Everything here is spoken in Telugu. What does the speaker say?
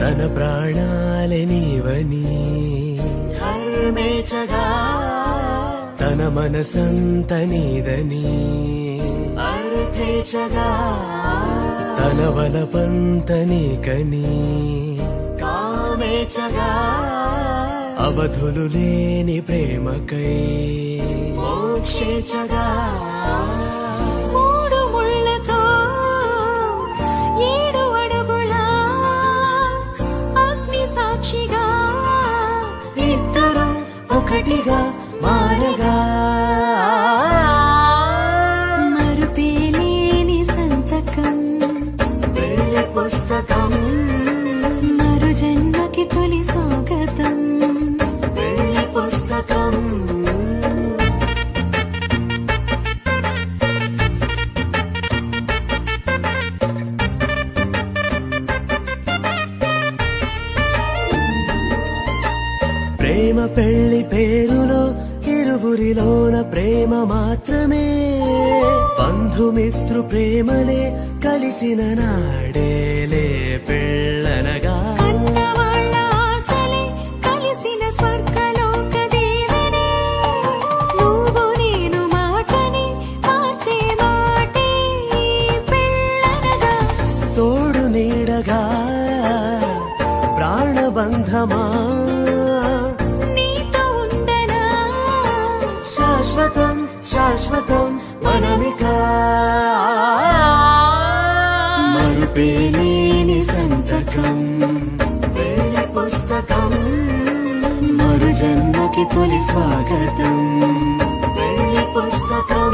తన ప్రాణాలే నీవని. ధర్మేచగా తన మనసంత నీదని. అర్థేచగా తన వలపంత నీకని. కామేచగా అవధులు లేని ప్రేమకై. మోక్షేచగా ఒకటిగా మారగా. ప్రేమ పెళ్ళి పేరులో ఇరువురిలోన ప్రేమ మాత్రమే. బంధుమిత్రు ప్రేమలే కలిసిన నాడేలే పెళ్ళనగా. తోడు నీడగా ప్రాణబంధమా శాశ్వతం శాశ్వతం మనమిక. మరుపేలేని సంతకం వెళ్ళి పుస్తకం మరు జన్మకి తొలి స్వాగతం. వెళ్ళి పుస్తకం